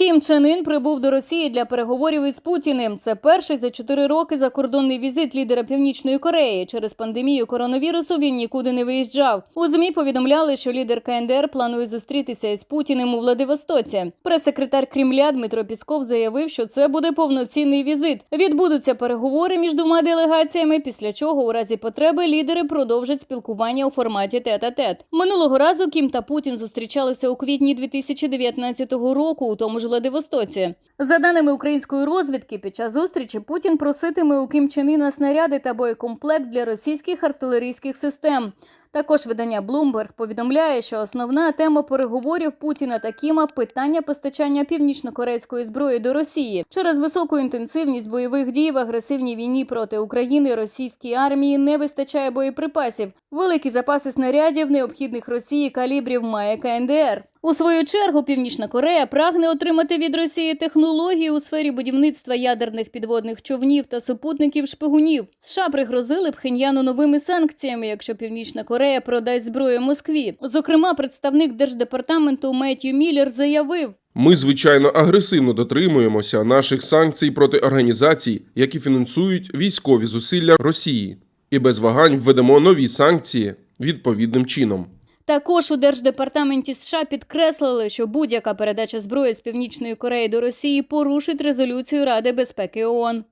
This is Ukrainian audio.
Кім Чен Ін прибув до Росії для переговорів із Путіним. Це перший за чотири роки закордонний візит лідера Північної Кореї. Через пандемію коронавірусу він нікуди не виїжджав. У змі повідомляли, що лідер КНДР планує зустрітися із Путіним у Владивостоці. Прес-секретар Кремля Дмитро Пісков заявив, що це буде повноцінний візит. Відбудуться переговори між двома делегаціями. Після чого, у разі потреби, лідери продовжать спілкування у форматі тет-а-тет. Минулого разу Кім та Путін зустрічалися у квітні 2019 року у тому ж Владивостоці. За даними української розвідки, під час зустрічі Путін проситиме у Кім Чен снаряди та боєкомплект для російських артилерійських систем. Також видання Bloomberg повідомляє, що основна тема переговорів Путіна та Кіма питання постачання північно-корейської зброї до Росії через високу інтенсивність бойових дій в агресивній війні проти України російській армії не вистачає боєприпасів. Великі запаси снарядів, необхідних Росії калібрів має КНДР. У свою чергу Північна Корея прагне отримати від Росії технології у сфері будівництва ядерних підводних човнів та супутників шпигунів. США пригрозили Пхеньяну новими санкціями, якщо Північна Корея продасть зброю Москві. Зокрема, представник держдепартаменту Меттью Міллер заявив. Ми, звичайно, агресивно дотримуємося наших санкцій проти організацій, які фінансують військові зусилля Росії, і без вагань введемо нові санкції відповідним чином. Також у держдепартаменті США підкреслили, що будь-яка передача зброї з Північної Кореї до Росії порушить резолюцію Ради безпеки ООН.